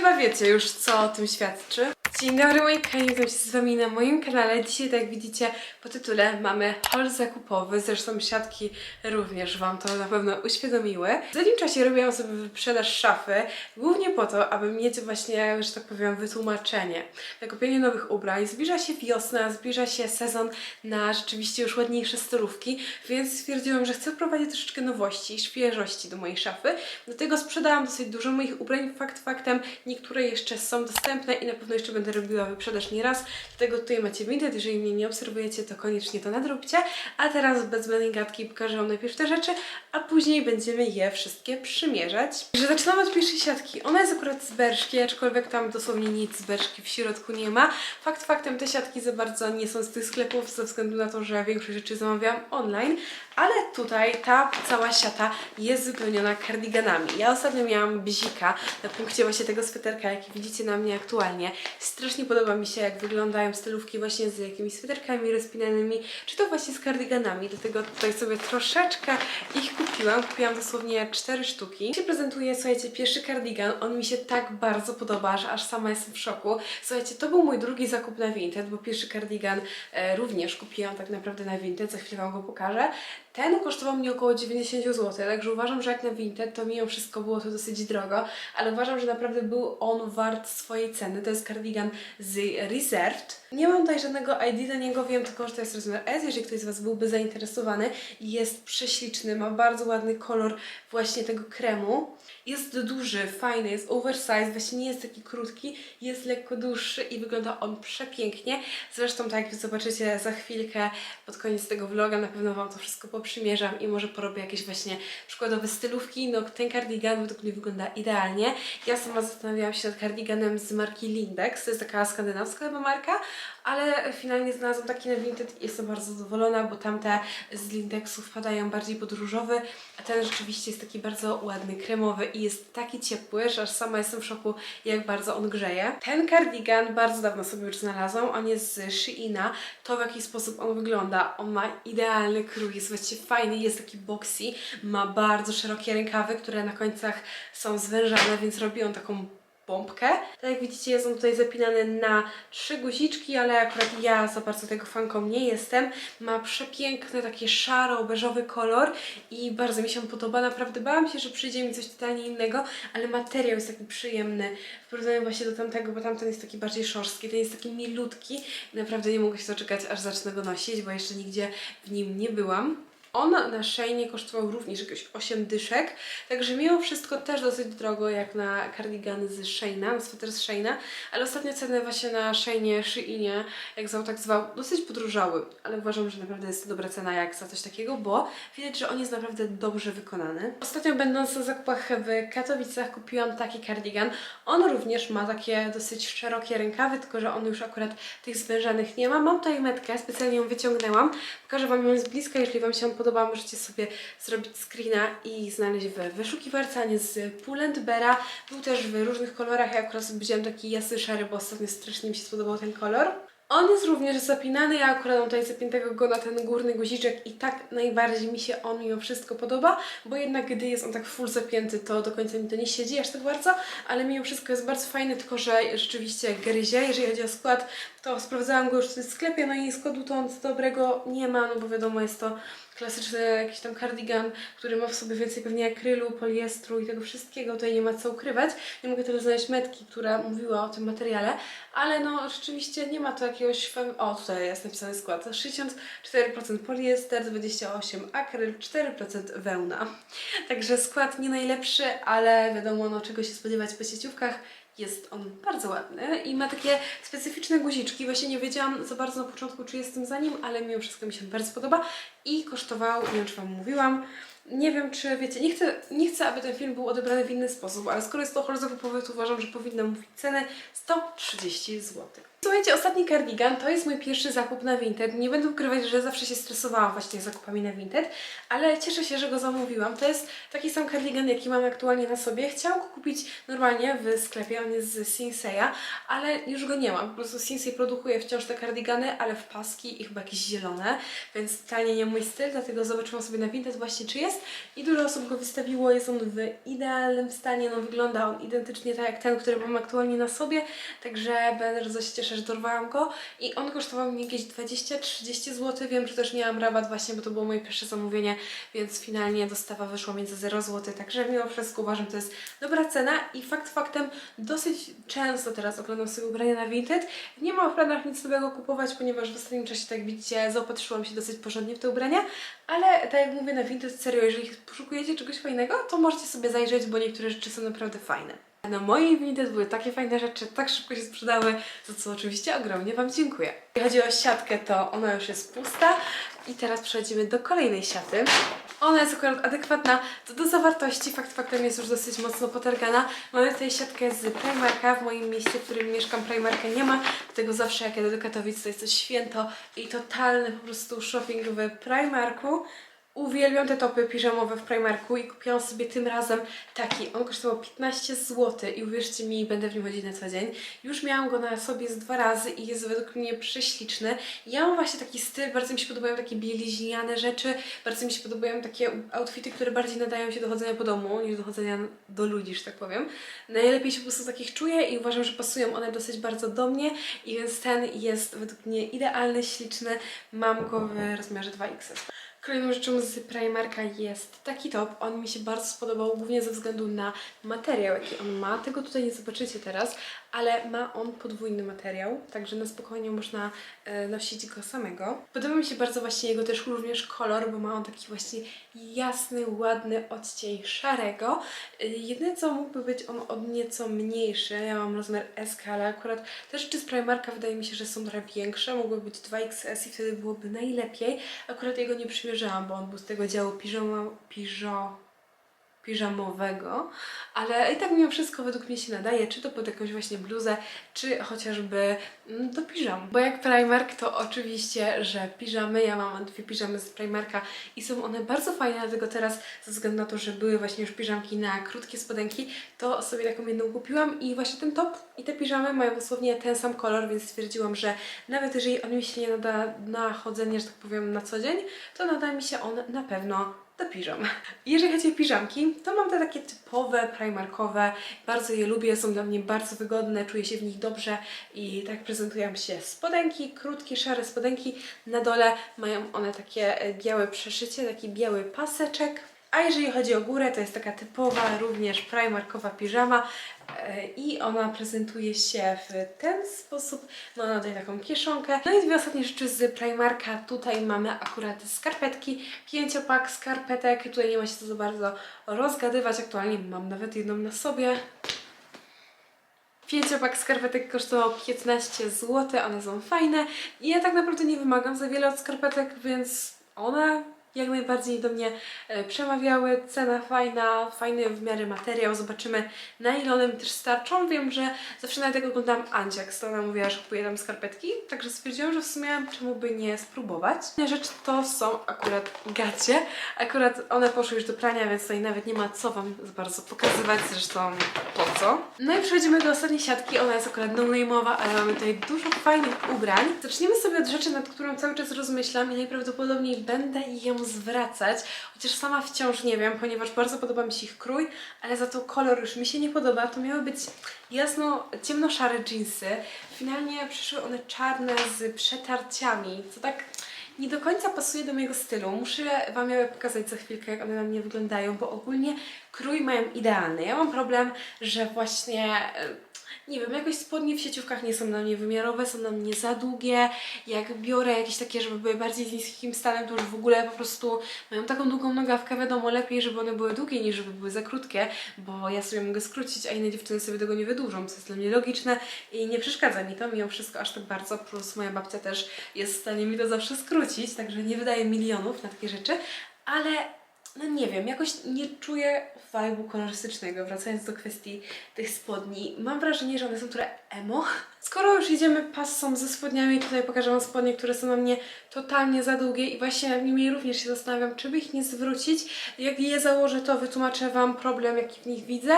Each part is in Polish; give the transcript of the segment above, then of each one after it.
Chyba wiecie już, co o tym świadczy. Dzień dobry moi kochani, witam się z wami na moim kanale. Dzisiaj, tak jak widzicie po tytule, mamy haul zakupowy. Zresztą siatki również wam to na pewno uświadomiły. W tym czasie robiłam sobie wyprzedaż szafy, głównie po to, aby mieć właśnie, że tak powiem, wytłumaczenie na kupienie nowych ubrań. Zbliża się wiosna, zbliża się sezon na rzeczywiście już ładniejsze stylówki, więc stwierdziłam, że chcę wprowadzić troszeczkę nowości i świeżości do mojej szafy. Dlatego sprzedałam dosyć dużo moich ubrań. Fakt faktem, niektóre jeszcze są dostępne i na pewno jeszcze będę robiła wyprzedaż nieraz. Dlatego tutaj macie Vinted. Jeżeli mnie nie obserwujecie, to koniecznie to nadróbcie. A teraz bez zbędnej gadki pokażę Wam najpierw te rzeczy, a później będziemy je wszystkie przymierzać. Że zaczynamy od pierwszej siatki. Ona jest akurat z Berszki, aczkolwiek tam dosłownie nic z Berszki w środku nie ma. Fakt faktem, te siatki za bardzo nie są z tych sklepów, ze względu na to, że większość rzeczy zamawiałam online, ale tutaj ta cała siata jest wypełniona kardiganami. Ja ostatnio miałam bzika na punkcie właśnie tego sweterka, jaki widzicie na mnie aktualnie. Strasznie podoba mi się, jak wyglądają stylówki właśnie z jakimiś sweterkami rozpinanymi, czy to właśnie z kardiganami, dlatego tutaj sobie troszeczkę ich kupiłam. Kupiłam dosłownie cztery sztuki. Się prezentuje, słuchajcie, pierwszy kardigan. On mi się tak bardzo podoba, że aż sama jestem w szoku. Słuchajcie, to był mój drugi zakup na Vinted, bo pierwszy kardigan e, również kupiłam tak naprawdę na Vinted, za chwilę Wam go pokażę. Ten kosztował mnie około 90 zł, także uważam, że jak na Vinted to mimo wszystko było to dosyć drogo, ale uważam, że naprawdę był on wart swojej ceny. To jest kardigan z Reserved. Nie mam tutaj żadnego ID do niego, wiem tylko, że to jest rozmiar S, jeżeli ktoś z Was byłby zainteresowany. Jest prześliczny, ma bardzo ładny kolor właśnie tego kremu. Jest duży, fajny, jest oversize, właśnie nie jest taki krótki, jest lekko dłuższy i wygląda on przepięknie. Zresztą tak jak zobaczycie za chwilkę pod koniec tego vloga, na pewno Wam to wszystko poprzymierzam i może porobię jakieś właśnie przykładowe stylówki. No ten kardigan według mnie wygląda idealnie. Ja sama zastanawiałam się nad kardiganem z marki Lindex, to jest taka skandynawska chyba marka, ale finalnie znalazłam taki na Vinted i jestem bardzo zadowolona, bo tamte z Lindexu wpadają bardziej pod różowy, a ten rzeczywiście jest taki bardzo ładny, kremowy i jest taki ciepły, że aż sama jestem w szoku, jak bardzo on grzeje. Ten kardigan bardzo dawno sobie już znalazłam, on jest z Sheina. To w jaki sposób on wygląda, on ma idealny krój, jest właściwie fajny, jest taki boxy, ma bardzo szerokie rękawy, które na końcach są zwężane, więc robi on taką pompkę. Tak jak widzicie jest on tutaj zapinany na trzy guziczki, ale akurat ja za bardzo tego fanką nie jestem. Ma przepiękny taki szaro-beżowy kolor i bardzo mi się podoba. Naprawdę bałam się, że przyjdzie mi coś totalnie innego, ale materiał jest taki przyjemny w porównaniu właśnie do tamtego, bo tamten jest taki bardziej szorstki, ten jest taki milutki naprawdę nie mogę się doczekać, aż zacznę go nosić, bo jeszcze nigdzie w nim nie byłam. On na Sheinie kosztował również jakieś 8 dyszek, także mimo wszystko też dosyć drogo jak na kardigany z Sheina, na sweter z Sheina, ale ostatnio ceny właśnie na Sheinie, Sheinie, jak zwał tak zwał, dosyć podróżały, ale uważam, że naprawdę jest to dobra cena jak za coś takiego, bo widać, że on jest naprawdę dobrze wykonany. Ostatnio będąc na zakupach w Katowicach kupiłam taki kardigan. On również ma takie dosyć szerokie rękawy, tylko że on już akurat tych zwężanych nie ma. Mam tutaj metkę, specjalnie ją wyciągnęłam. Pokażę Wam ją z bliska, jeżeli Wam się podoba, możecie sobie zrobić screena i znaleźć w wyszukiwarce, a nie z Pull&Beara. Był też w różnych kolorach, ja akurat wziąłem taki jasny szary, bo ostatnio strasznie mi się spodobał ten kolor. On jest również zapinany, ja akurat mam tutaj zapiętego go na ten górny guziczek i tak najbardziej mi się on mimo wszystko podoba, bo jednak gdy jest on tak full zapięty, to do końca mi to nie siedzi aż tak bardzo, ale mimo wszystko jest bardzo fajny, tylko że rzeczywiście gryzie. Jeżeli chodzi o skład, to sprawdzałam go już w sklepie, no i składu to nic dobrego nie ma, no bo wiadomo jest to klasyczny jakiś tam kardigan, który ma w sobie więcej pewnie akrylu, poliestru i tego wszystkiego, tutaj nie ma co ukrywać. Nie mogę też znaleźć metki, która mówiła o tym materiale, ale no rzeczywiście nie ma to jakiegoś... O, tutaj jest napisany skład. 64% poliester, 28% akryl, 4% wełna. Także skład nie najlepszy, ale wiadomo no czego się spodziewać po sieciówkach. Jest on bardzo ładny i ma takie specyficzne guziczki. Właśnie nie wiedziałam za bardzo na początku, czy jestem za nim, ale mimo wszystko mi się bardzo podoba i kosztował, nie wiem czy Wam mówiłam, nie wiem czy wiecie, nie chcę, nie chcę, aby ten film był odebrany w inny sposób, ale skoro jest to zakupowy, to uważam, że powinna mówić cenę 130 zł. Słuchajcie, ostatni cardigan to jest mój pierwszy zakup na Vinted. Nie będę ukrywać, że zawsze się stresowałam właśnie zakupami na Vinted, ale cieszę się, że go zamówiłam. To jest taki sam cardigan, jaki mam aktualnie na sobie. Chciałam go kupić normalnie w sklepie, on jest z Sinseya, ale już go nie mam. Po prostu Sinsei produkuje wciąż te cardigany, ale w paski i chyba jakieś zielone, więc totalnie nie mój styl, dlatego zobaczyłam sobie na Vinted właśnie czy jest i dużo osób go wystawiło. Jest on w idealnym stanie, no wygląda on identycznie tak jak ten, który mam aktualnie na sobie, także bardzo się cieszę, że dorwałam go i on kosztował mi jakieś 20-30 zł. Wiem, że też miałam rabat właśnie, bo to było moje pierwsze zamówienie, więc finalnie dostawa wyszła między 0 zł, także mimo wszystko uważam, że to jest dobra cena i fakt faktem dosyć często teraz oglądam sobie ubrania na Vinted. Nie mam w planach nic nowego kupować, ponieważ w ostatnim czasie, tak widzicie, zaopatrzyłam się dosyć porządnie w te ubrania, ale tak jak mówię na Vinted, serio, jeżeli poszukujecie czegoś fajnego, to możecie sobie zajrzeć, bo niektóre rzeczy są naprawdę fajne. Na mojej Vinted były takie fajne rzeczy, tak szybko się sprzedały, za co oczywiście ogromnie Wam dziękuję. Jeśli chodzi o siatkę, to ona już jest pusta i teraz przechodzimy do kolejnej siaty. Ona jest akurat adekwatna do, do zawartości, fakt faktem jest już dosyć mocno potargana. Mamy tutaj siatkę z Primarka, w moim mieście, w którym mieszkam Primarka nie ma, dlatego zawsze jak jadę do Katowic to jest to święto i totalny po prostu shopping w Primarku. Uwielbiam te topy piżamowe w Primarku i kupiłam sobie tym razem taki. On kosztował 15 zł i uwierzcie mi, będę w nim chodzić na co dzień. Już miałam go na sobie z dwa razy i jest według mnie prześliczny. Ja mam właśnie taki styl, bardzo mi się podobają takie bieliźniane rzeczy, bardzo mi się podobają takie outfity, które bardziej nadają się do chodzenia po domu niż do chodzenia do ludzi, że tak powiem. Najlepiej się po prostu takich czuję i uważam, że pasują one dosyć bardzo do mnie i więc ten jest według mnie idealny, śliczny. Mam go w rozmiarze 2XS. Kolejną rzeczą z Primarka jest taki top. On mi się bardzo spodobał, głównie ze względu na materiał, jaki on ma. Tego tutaj nie zobaczycie teraz, ale ma on podwójny materiał, także na spokojnie można e, nosić go samego. Podoba mi się bardzo właśnie jego też również kolor, bo ma on taki właśnie jasny, ładny odcień szarego. E, jedyne co mógłby być on od nieco mniejszy. Ja mam rozmiar SK, ale akurat te rzeczy z Primarka wydaje mi się, że są trochę większe. Mogłyby być 2XS i wtedy byłoby najlepiej. Akurat jego nie przymierzałam, bo on był z tego działu piżama, piżo, piżamowego, ale i tak mimo wszystko według mnie się nadaje, czy to pod jakąś właśnie bluzę, czy chociażby mm, do piżam. Bo jak Primark, to oczywiście, że piżamy, ja mam dwie piżamy z Primarka i są one bardzo fajne, dlatego teraz ze względu na to, że były właśnie już piżamki na krótkie spodenki, to sobie taką jedną kupiłam i właśnie ten top i te piżamy mają dosłownie ten sam kolor, więc stwierdziłam, że nawet jeżeli on mi się nie nada na chodzenie, że tak powiem, na co dzień, to nada mi się on na pewno do piżam. Jeżeli chodzi o piżamki, to mam te takie typowe, primarkowe. Bardzo je lubię, są dla mnie bardzo wygodne, czuję się w nich dobrze i tak prezentują się spodenki, krótkie, szare spodenki. Na dole mają one takie e, białe przeszycie, taki biały paseczek. A jeżeli chodzi o górę, to jest taka typowa, również primarkowa piżama e, i ona prezentuje się w ten sposób. Ma ona tutaj taką kieszonkę. No i dwie ostatnie rzeczy z Primarka. Tutaj mamy akurat skarpetki, pięciopak skarpetek. Tutaj nie ma się co za bardzo rozgadywać. Aktualnie mam nawet jedną na sobie. Pięciopak skarpetek kosztował 15 zł, one są fajne i ja tak naprawdę nie wymagam za wiele od skarpetek, więc one jak najbardziej do mnie e, przemawiały. Cena fajna, fajny w miarę materiał. Zobaczymy na ile one też starczą. Wiem, że zawsze nawet jak oglądam Andziaks, to ona mówiła, że kupuje tam skarpetki, także stwierdziłam, że w sumie czemu by nie spróbować. Inna rzecz to są akurat gacie. Akurat one poszły już do prania, więc tutaj nawet nie ma co Wam za bardzo pokazywać, zresztą po co. No i przechodzimy do ostatniej siatki. Ona jest akurat no-name'owa, ale mamy tutaj dużo fajnych ubrań. Zaczniemy sobie od rzeczy, nad którą cały czas rozmyślam i najprawdopodobniej będę ją zwracać, chociaż sama wciąż nie wiem, ponieważ bardzo podoba mi się ich krój, ale za to kolor już mi się nie podoba. To miały być jasno, ciemno-szare jeansy. Finalnie przyszły one czarne z przetarciami, co tak nie do końca pasuje do mojego stylu. Muszę Wam je pokazać za chwilkę, jak one na mnie wyglądają, bo ogólnie krój mają idealny. Ja mam problem, że właśnie... nie wiem, jakoś spodnie w sieciówkach nie są dla mnie wymiarowe, są dla mnie za długie. Jak biorę jakieś takie, żeby były bardziej z niskim stanem, to już w ogóle po prostu mają taką długą nogawkę. Wiadomo, lepiej, żeby one były długie niż żeby były za krótkie, bo ja sobie mogę skrócić, a inne dziewczyny sobie tego nie wydłużą, co jest dla mnie logiczne i nie przeszkadza mi to mimo wszystko aż tak bardzo. Plus moja babcia też jest w stanie mi to zawsze skrócić, także nie wydaje milionów na takie rzeczy, ale no nie wiem, jakoś nie czuję vibe'u kolorystycznego, wracając do kwestii tych spodni. Mam wrażenie, że one są trochę emo. Skoro już jedziemy passą ze spodniami, tutaj pokażę Wam spodnie, które są na mnie totalnie za długie i właśnie nad nimi również się zastanawiam, czy by ich nie zwrócić. Jak je założę, to wytłumaczę Wam problem, jaki w nich widzę,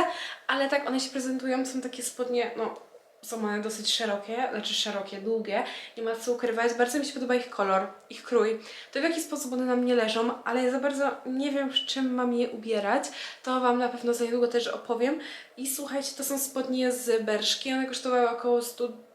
ale tak one się prezentują, są takie spodnie, no są one dosyć szerokie, znaczy szerokie, długie, nie ma co ukrywać. Bardzo mi się podoba ich kolor, ich krój. To w jaki sposób one na mnie leżą, ale ja za bardzo nie wiem, z czym mam je ubierać. To Wam na pewno za niedługo też opowiem. I słuchajcie, to są spodnie z Berszki, one kosztowały około 100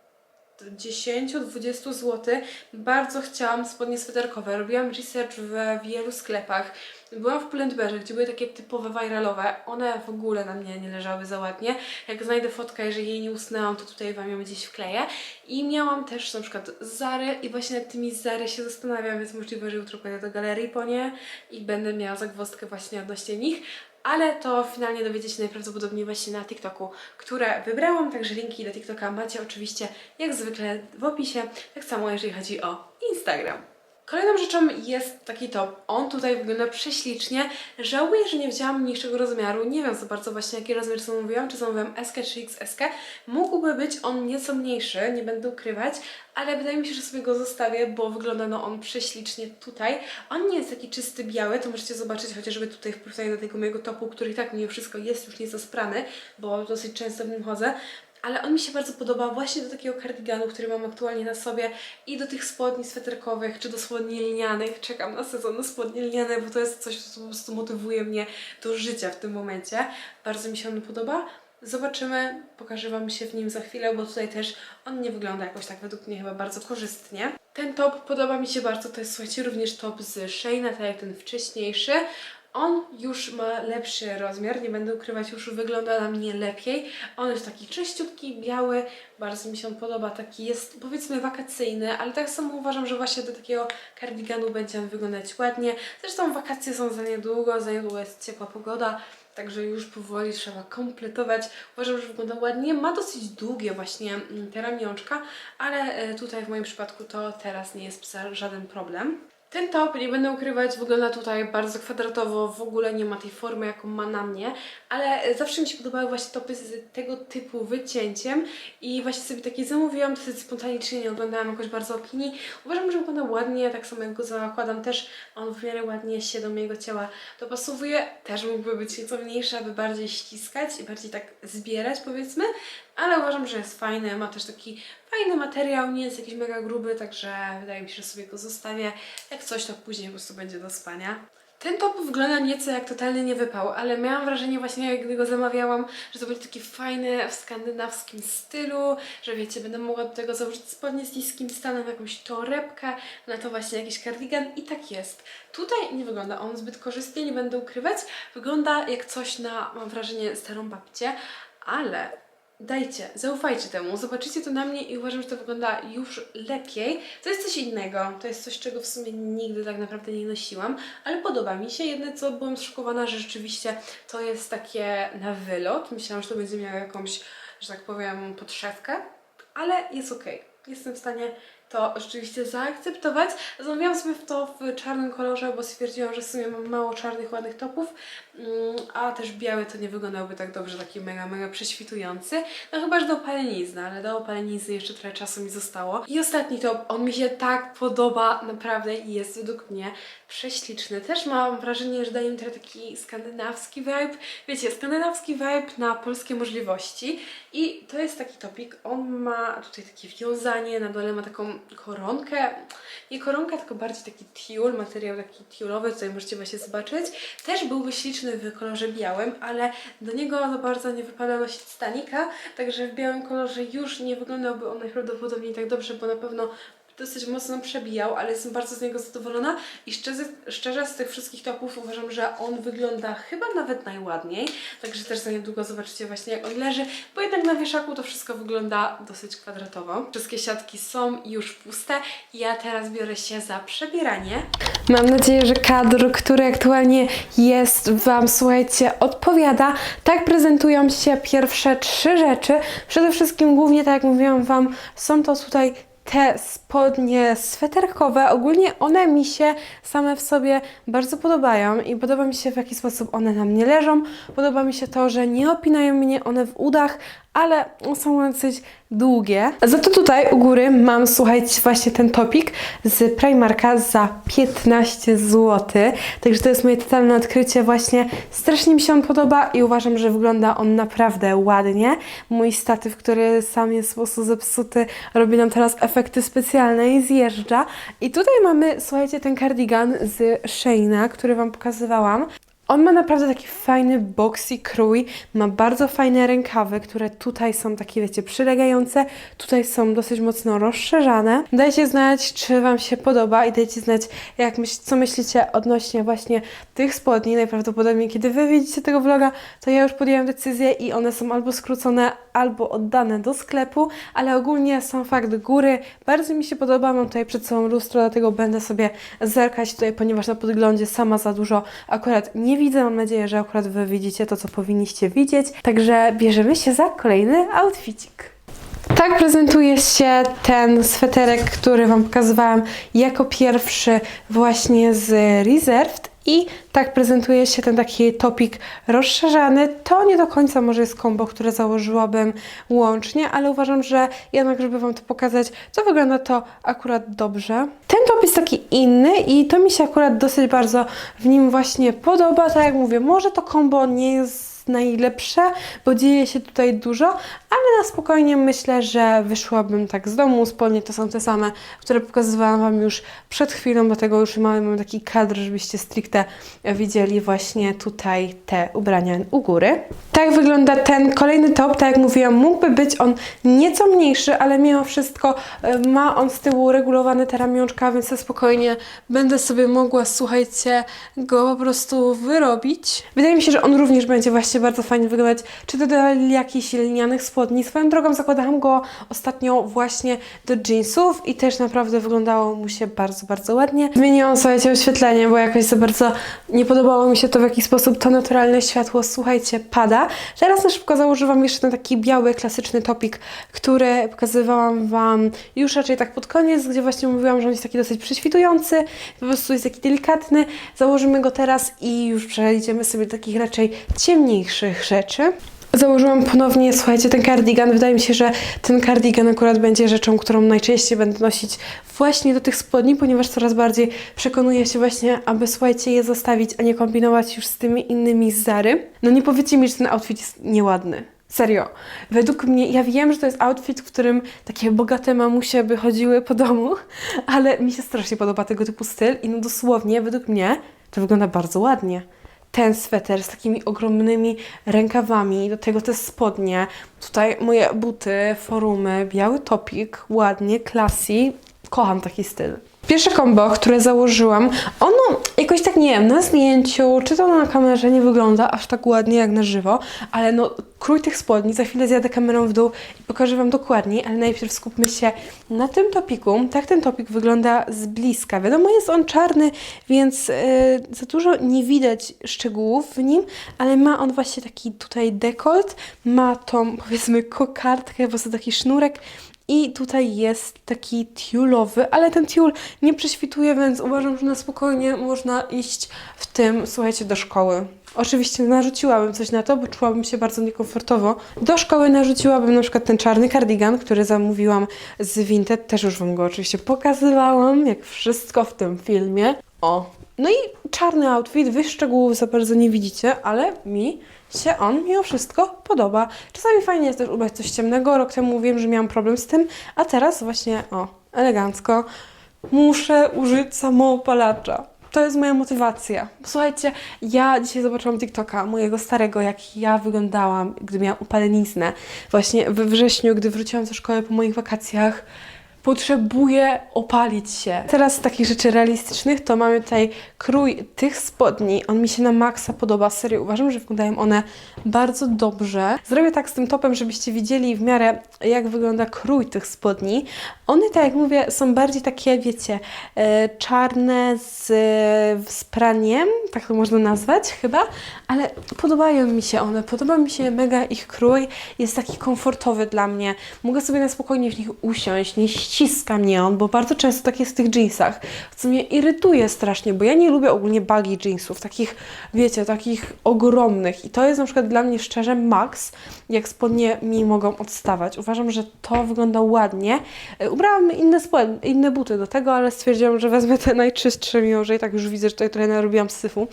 10-20 zł. Bardzo chciałam spodnie sweterkowe. Robiłam research w wielu sklepach. Byłam w Pull&Bearze, gdzie były takie typowe viralowe. One w ogóle na mnie nie leżały za ładnie. Jak znajdę fotkę, jeżeli jej nie usnęłam, to tutaj Wam ją gdzieś wkleję. I miałam też na przykład Zary i właśnie nad tymi Zary się zastanawiam, więc możliwe, że jutro pójdę do galerii po nie i będę miała zagwozdkę właśnie odnośnie nich. Ale to finalnie dowiecie się najprawdopodobniej właśnie na TikToku, które wybrałam, także linki do TikToka macie oczywiście jak zwykle w opisie, tak samo jeżeli chodzi o Instagram. Kolejną rzeczą jest taki top. On tutaj wygląda prześlicznie. Żałuję, że nie wzięłam mniejszego rozmiaru. Nie wiem za bardzo właśnie jaki rozmiar zamówiłam, czy zamówiłam SK czy XS. Mógłby być on nieco mniejszy, nie będę ukrywać, ale wydaje mi się, że sobie go zostawię, bo wygląda no on prześlicznie tutaj. On nie jest taki czysty biały, to możecie zobaczyć chociażby tutaj w porównaniu do tego mojego topu, który i tak mimo wszystko jest już nieco sprany, bo dosyć często w nim chodzę. Ale on mi się bardzo podoba właśnie do takiego kardiganu, który mam aktualnie na sobie i do tych spodni sweterkowych, czy do spodni lnianych. Czekam na sezon na spodnie lniane, bo to jest coś, co po prostu motywuje mnie do życia w tym momencie. Bardzo mi się on podoba. Zobaczymy, pokażę Wam się w nim za chwilę, bo tutaj też on nie wygląda jakoś tak według mnie chyba bardzo korzystnie. Ten top podoba mi się bardzo, to jest słuchajcie również top z Sheina, tak jak ten wcześniejszy. On już ma lepszy rozmiar, nie będę ukrywać, już wygląda na mnie lepiej. On jest taki czyściutki, biały, bardzo mi się on podoba, taki jest powiedzmy wakacyjny, ale tak samo uważam, że właśnie do takiego kardiganu będzie on wyglądać ładnie. Zresztą wakacje są za niedługo, za niedługo jest ciepła pogoda, Także już powoli trzeba kompletować. Uważam, że wygląda ładnie. Ma dosyć długie właśnie mm, te ramionczka, ale e, tutaj w moim przypadku to teraz nie jest żaden problem. Ten top, nie będę ukrywać, wygląda tutaj bardzo kwadratowo, w ogóle nie ma tej formy, jaką ma na mnie, ale zawsze mi się podobały właśnie topy z tego typu wycięciem i właśnie sobie takie zamówiłam, dosyć spontanicznie, nie oglądałam jakoś bardzo opinii. Uważam, że wygląda ładnie, tak samo jak go zakładam też, on w miarę ładnie się do mojego ciała dopasowuje. Też mógłby być nieco mniejszy, aby bardziej ściskać i bardziej tak zbierać powiedzmy, ale uważam, że jest fajny, ma też taki fajny materiał, nie jest jakiś mega gruby, także wydaje mi się, że sobie go zostawię. Jak coś, to później po prostu będzie do spania. Ten top wygląda nieco jak totalny niewypał, ale miałam wrażenie właśnie, jak gdy go zamawiałam, że to będzie taki fajny w skandynawskim stylu, że wiecie, będę mogła do tego założyć spodnie z niskim stanem, jakąś torebkę, na to właśnie jakiś kardigan i tak jest. Tutaj nie wygląda on zbyt korzystnie, nie będę ukrywać. Wygląda jak coś na, mam wrażenie, starą babcię, ale Dajcie, zaufajcie temu, zobaczycie to na mnie i uważam, że to wygląda już lepiej. To jest coś innego, to jest coś, czego w sumie nigdy tak naprawdę nie nosiłam, ale podoba mi się. Jedne co, byłam zszokowana, że rzeczywiście to jest takie na wylot. Myślałam, że to będzie miało jakąś, że tak powiem, podszewkę, ale jest okej. Jestem w stanie to rzeczywiście zaakceptować. Zamówiłam sobie w to w czarnym kolorze, bo stwierdziłam, że w sumie mam mało czarnych, ładnych topów, a też biały to nie wyglądałby tak dobrze, taki mega, mega prześwitujący. No chyba, że do opalenizny, ale do opalenizny jeszcze trochę czasu mi zostało. I ostatni top, on mi się tak podoba, naprawdę i jest według mnie prześliczny. Też mam wrażenie, że daje mi trochę taki skandynawski vibe. Wiecie, skandynawski vibe na polskie możliwości. I to jest taki topik. On ma tutaj takie wiązanie, na dole ma taką koronkę. Nie koronka, tylko bardziej taki tiul, materiał taki tiulowy, tutaj możecie właśnie zobaczyć. Też byłby śliczny w kolorze białym, ale do niego za bardzo nie wypada nosić stanika, także w białym kolorze już nie wyglądałby on najprawdopodobniej tak dobrze, bo na pewno dosyć mocno przebijał, ale jestem bardzo z niego zadowolona i szczerze, szczerze z tych wszystkich topów uważam, że on wygląda chyba nawet najładniej, także też za niedługo zobaczycie właśnie jak on leży, bo jednak na wieszaku to wszystko wygląda dosyć kwadratowo. Wszystkie siatki są już puste i ja teraz biorę się za przebieranie. Mam nadzieję, że kadr, który aktualnie jest Wam, słuchajcie, odpowiada. Tak prezentują się pierwsze trzy rzeczy. Przede wszystkim, głównie tak jak mówiłam Wam, są to tutaj te spodnie sweterkowe, ogólnie one mi się same w sobie bardzo podobają i podoba mi się w jaki sposób one na mnie leżą. Podoba mi się to, że nie opinają mnie one w udach, ale są dosyć długie. Za to tutaj u góry mam, słuchajcie, właśnie ten topik z Primarka za 15 zł. Także to jest moje totalne odkrycie właśnie. Strasznie mi się on podoba i uważam, że wygląda on naprawdę ładnie. Mój statyw, który sam jest po prostu zepsuty, robi nam teraz efekty specjalne i zjeżdża. I tutaj mamy, słuchajcie, ten cardigan z Sheina, który Wam pokazywałam. On ma naprawdę taki fajny boxy krój, ma bardzo fajne rękawy, które tutaj są takie, wiecie, przylegające, tutaj są dosyć mocno rozszerzane. Dajcie znać, czy Wam się podoba i dajcie znać, jak myśl, co myślicie odnośnie właśnie tych spodni. Najprawdopodobniej, kiedy Wy widzicie tego vloga, to ja już podjęłam decyzję i one są albo skrócone, albo oddane do sklepu, ale ogólnie sam fakt góry bardzo mi się podoba. Mam tutaj przed sobą lustro, dlatego będę sobie zerkać tutaj, ponieważ na podglądzie sama za dużo akurat nie widzę. Mam nadzieję, że akurat Wy widzicie to, co powinniście widzieć. Także bierzemy się za kolejny outfitik. Tak prezentuje się ten sweterek, który Wam pokazywałam jako pierwszy właśnie z Reserved. I tak prezentuje się ten taki topik rozszerzany. To nie do końca może jest kombo, które założyłabym łącznie, ale uważam, że jednak, żeby Wam to pokazać, to wygląda to akurat dobrze. Taki inny i to mi się akurat dosyć bardzo w nim właśnie podoba. Tak jak mówię, może to kombo nie jest najlepsze, bo dzieje się tutaj dużo, ale na spokojnie myślę, że wyszłabym tak z domu. Spodnie to są te same, które pokazywałam Wam już przed chwilą, dlatego już mamy mamy taki kadr, żebyście stricte widzieli właśnie tutaj te ubrania u góry. Tak wygląda ten kolejny top, tak jak mówiłam, mógłby być on nieco mniejszy, ale mimo wszystko e, ma on z tyłu regulowane te ramionczka, więc na spokojnie będę sobie mogła, słuchajcie, go po prostu wyrobić. Wydaje mi się, że on również będzie właśnie bardzo fajnie wyglądać, czy to do jakichś lnianych spodni. Swoją drogą zakładałam go ostatnio właśnie do jeansów i też naprawdę wyglądało mu się bardzo, bardzo ładnie. Zmieniłam, słuchajcie, oświetlenie, bo jakoś za bardzo nie podobało mi się to, w jaki sposób to naturalne światło, słuchajcie, pada. Teraz na szybko założyłam jeszcze ten taki biały, klasyczny topik, który pokazywałam Wam już raczej tak pod koniec, gdzie właśnie mówiłam, że on jest taki dosyć prześwitujący, po prostu jest taki delikatny. Założymy go teraz i już przejdziemy sobie do takich raczej ciemniejszych rzeczy. Założyłam ponownie, słuchajcie, ten cardigan. Wydaje mi się, że ten cardigan akurat będzie rzeczą, którą najczęściej będę nosić właśnie do tych spodni, ponieważ coraz bardziej przekonuję się właśnie, aby, słuchajcie, je zostawić, a nie kombinować już z tymi innymi z Zary. No nie powiecie mi, że ten outfit jest nieładny. Serio. Według mnie, ja wiem, że to jest outfit, w którym takie bogate mamusie by chodziły po domu, ale mi się strasznie podoba tego typu styl i no dosłownie, według mnie, to wygląda bardzo ładnie ten sweter z takimi ogromnymi rękawami, do tego te spodnie, tutaj moje buty, forumy, biały topik, ładnie, classy. Kocham taki styl. Pierwsze kombo, które założyłam, ono jakoś tak nie wiem, na zdjęciu, czy to na kamerze nie wygląda aż tak ładnie jak na żywo, ale no krój tych spodni, za chwilę zjadę kamerą w dół i pokażę Wam dokładniej, ale najpierw skupmy się na tym topiku. Tak ten topik wygląda z bliska. Wiadomo, jest on czarny, więc yy, za dużo nie widać szczegółów w nim, ale ma on właśnie taki tutaj dekolt, ma tą powiedzmy kokardkę, po prostu taki sznurek i tutaj jest taki tiulowy, ale ten tiul nie prześwituje, więc uważam, że na spokojnie można iść w tym, słuchajcie, do szkoły. Oczywiście narzuciłabym coś na to, bo czułabym się bardzo niekomfortowo. Do szkoły narzuciłabym na przykład ten czarny cardigan, który zamówiłam z Vinted. Też już Wam go oczywiście pokazywałam, jak wszystko w tym filmie. O, no i czarny outfit, wy szczegółów za bardzo nie widzicie, ale mi się on mimo wszystko podoba. Czasami fajnie jest też ubrać coś ciemnego. Rok temu mówiłem, że miałam problem z tym, a teraz właśnie, o, elegancko, muszę użyć samoopalacza. To jest moja motywacja. Słuchajcie, ja dzisiaj zobaczyłam TikToka mojego starego, jak ja wyglądałam, gdy miałam upaleniznę. Właśnie we wrześniu, gdy wróciłam ze szkoły po moich wakacjach potrzebuję opalić się. Teraz z takich rzeczy realistycznych to mamy tutaj krój tych spodni. On mi się na maksa podoba. Serio, uważam, że wyglądają one bardzo dobrze. Zrobię tak z tym topem, żebyście widzieli w miarę jak wygląda krój tych spodni. One, tak jak mówię, są bardziej takie, wiecie, e, czarne z, z praniem, tak to można nazwać chyba, ale podobają mi się one. Podoba mi się mega ich krój. Jest taki komfortowy dla mnie. Mogę sobie na spokojnie w nich usiąść, nie ściska mnie on, bo bardzo często tak jest w tych jeansach, co mnie irytuje strasznie, bo ja nie lubię ogólnie baggy jeansów, takich, wiecie, takich ogromnych i to jest na przykład dla mnie szczerze max, jak spodnie mi mogą odstawać. Uważam, że to wygląda ładnie. E, Ubrałam inne, inne buty do tego, ale stwierdziłam, że wezmę te najczystsze, mimo że i tak już widzę, że tutaj trochę narobiłam syfu.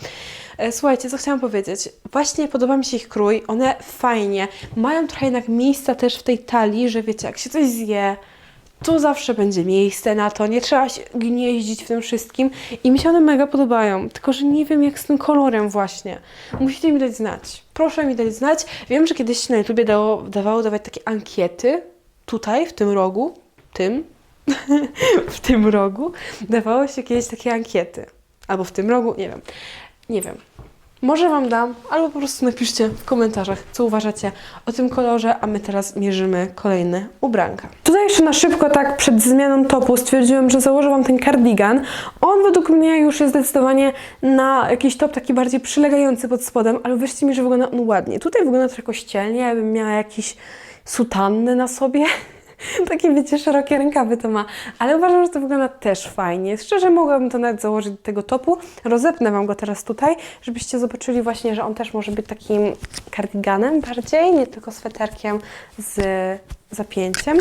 E, Słuchajcie, co chciałam powiedzieć? Właśnie podoba mi się ich krój, one fajnie, mają trochę jednak miejsca też w tej talii, że wiecie, jak się coś zje, to zawsze będzie miejsce na to, nie trzeba się gnieździć w tym wszystkim i mi się one mega podobają, tylko że nie wiem jak z tym kolorem właśnie. Musicie mi dać znać. Proszę mi dać znać. Wiem, że kiedyś na YouTubie dało, dawało dawać takie ankiety, tutaj, w tym rogu, tym, w tym rogu, dawało się kiedyś takie ankiety. Albo w tym rogu, nie wiem. Nie wiem. Może Wam dam, albo po prostu napiszcie w komentarzach, co uważacie o tym kolorze, a my teraz mierzymy kolejne ubranka. Tutaj jeszcze na szybko, tak przed zmianą topu, stwierdziłam, że założę Wam ten kardigan. On według mnie już jest zdecydowanie na jakiś top taki bardziej przylegający pod spodem, ale wierzcie mi, że wygląda on ładnie. Tutaj wygląda trochę kościelnie, jakbym miała jakiś sutannę na sobie. Takie, wiecie, szerokie rękawy to ma. Ale uważam, że to wygląda też fajnie. Szczerze mogłabym to nawet założyć do tego topu. Rozepnę Wam go teraz tutaj, żebyście zobaczyli właśnie, że on też może być takim kardiganem bardziej, nie tylko sweterkiem z zapięciem.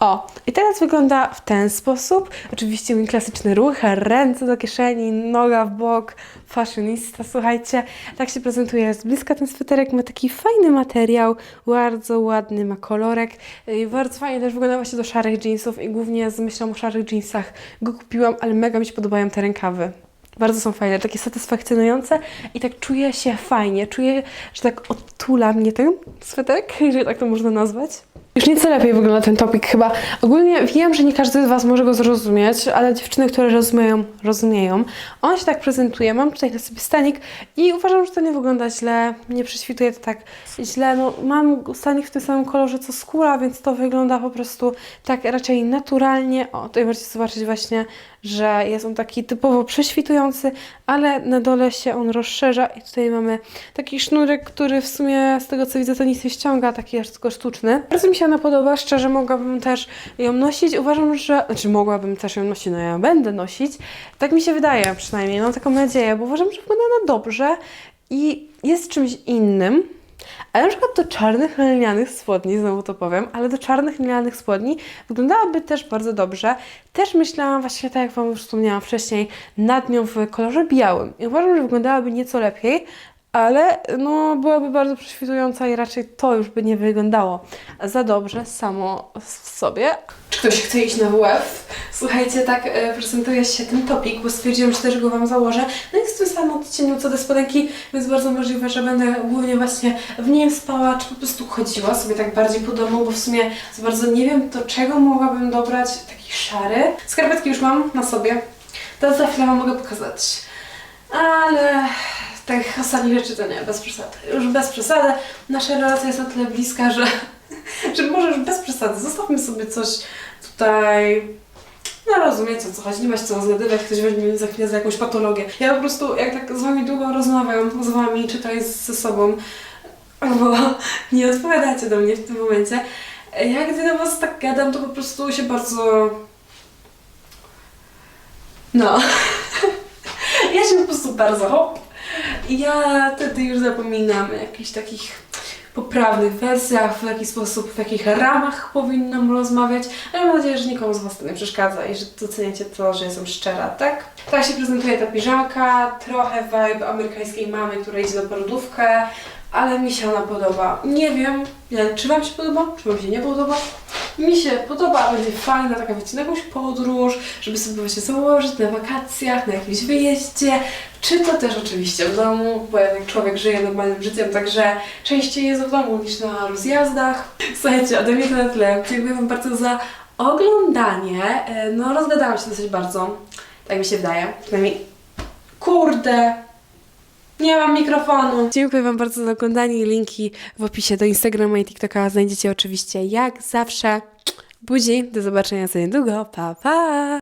O, i teraz wygląda w ten sposób. Oczywiście mój klasyczny ruch, ręce do kieszeni, noga w bok, fashionista, słuchajcie. Tak się prezentuje z bliska ten sweterek, ma taki fajny materiał, bardzo ładny, ma kolorek i bardzo fajnie też wygląda właśnie do szarych jeansów i głównie z myślą o szarych jeansach go kupiłam, ale mega mi się podobają te rękawy. Bardzo są fajne, takie satysfakcjonujące i tak czuję się fajnie. Czuję, że tak odtula mnie ten sweterek, jeżeli tak to można nazwać. Już nieco lepiej wygląda ten topik chyba. Ogólnie wiem, że nie każdy z Was może go zrozumieć, ale dziewczyny, które rozumieją, rozumieją. On się tak prezentuje. Mam tutaj na sobie stanik i uważam, że to nie wygląda źle. Nie prześwituje to tak źle. No, mam stanik w tym samym kolorze co skóra, więc to wygląda po prostu tak raczej naturalnie. O, tutaj możecie zobaczyć właśnie, że jest on taki typowo prześwitujący, ale na dole się on rozszerza i tutaj mamy taki sznurek, który w sumie z tego co widzę to nic nie ściąga, taki aż tylko sztuczny. Bardzo mi się ona podoba, szczerze mogłabym też ją nosić. Uważam, że, znaczy mogłabym też ją nosić, no ja będę nosić. Tak mi się wydaje przynajmniej, mam taką nadzieję, bo uważam, że wygląda ona dobrze i jest czymś innym. Ale na przykład do czarnych lnianych spodni, znowu to powiem, ale do czarnych lnianych spodni wyglądałaby też bardzo dobrze. Też myślałam właśnie, tak jak Wam już wspomniałam wcześniej, nad nią w kolorze białym. I uważam, że wyglądałaby nieco lepiej, ale no, byłaby bardzo prześwitująca i raczej to już by nie wyglądało za dobrze samo w sobie. Czy ktoś chce iść na WF? Słuchajcie, tak e, prezentuje się ten topik, bo stwierdziłam, że też go Wam założę. No jest w tym samym odcieniu co te spodenki, więc bardzo możliwe, że będę głównie właśnie w nim spała, czy po prostu chodziła sobie tak bardziej po domu, bo w sumie za bardzo nie wiem, do czego mogłabym dobrać taki szary. Skarpetki już mam na sobie, to za chwilę Wam mogę pokazać. Ale tych ostatnich rzeczy to nie, bez przesady. Już bez przesady. Nasza relacja jest na tyle bliska, że, że może już bez przesady. Zostawmy sobie coś tutaj. No rozumiecie co chodzi, nie ma się co zgadywać, ktoś weźmie mnie za chwilę za jakąś patologię. Ja po prostu, jak tak z wami długo rozmawiam, z wami, czy to jest ze sobą, bo nie odpowiadacie do mnie w tym momencie, jak gdy do was tak gadam, to po prostu się bardzo... No. ja się po prostu bardzo hop. Ja wtedy już zapominam o jakichś takich poprawnych wersjach, w jaki sposób, w jakich ramach powinnam rozmawiać. Ale mam nadzieję, że nikomu z Was to nie przeszkadza i że doceniacie to, że jestem szczera, tak? Tak się prezentuje ta piżamka, trochę vibe amerykańskiej mamy, która idzie na porodówkę, ale mi się ona podoba. Nie wiem, czy Wam się podoba, czy Wam się nie podoba. Mi się podoba, będzie fajna taka, wiecie, na jakąś podróż, żeby sobie właśnie założyć na wakacjach, na jakimś wyjeździe, czy to też oczywiście w domu, bo jednak człowiek żyje normalnym życiem, także częściej jest w domu niż na rozjazdach. Słuchajcie, ode mnie to na tyle. Dziękuję Wam bardzo za oglądanie. E, No, rozgadałam się dosyć bardzo, tak mi się wydaje. Przynajmniej, kurde, nie mam mikrofonu. Dziękuję Wam bardzo za oglądanie. Linki w opisie do Instagrama i TikToka znajdziecie oczywiście jak zawsze. Budzi, do zobaczenia za niedługo. Pa, pa!